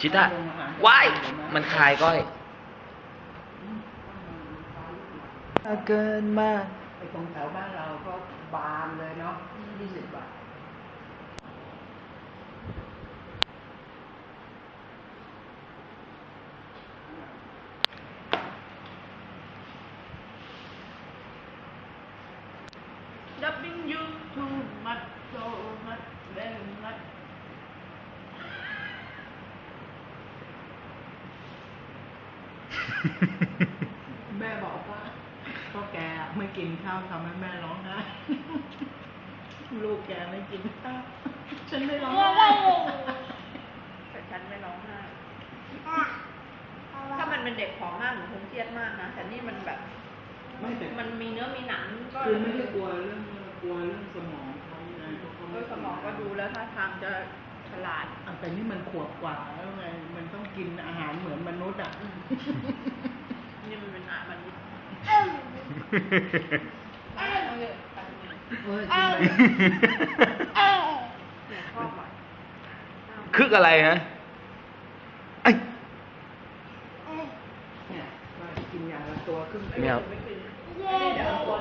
ชิต้าว้ายมันคายก้อยเกินมากไอ้ตรงแถวบ้านเราก็บานเลยเนาะยี่สิบบาทดับบิงยูทูมัดโซมัดแบงมัด แม่บอกว่าก็แกไม่กินข้าวทำให้แม่ร้องไห้ลูกแกไม่กินข้าวฉันไม่ร้องไห้แต่ฉันไม่ร้องไห้ถ้ามันเป็นเด็กผอมมากหนูคงเครียดมากนะแต่นี่มันแบบไม่แต่มันมีเนื้อมีหนังก็คือไม่ได้กลัวเรื่องกลัวเรื่องสมองเขาไงเพราะเขาเออสมองก็ดูแล้วท่าทางจะฉลาดอะแต่นี่มันขวบกว่าแล้วไงมันต้องกินอาหารเหมือนมนุษย์อะ คึกอะไรฮะไอ้ยเนี่ยว่ากินอย่างละตัวครึ่งไม่เอา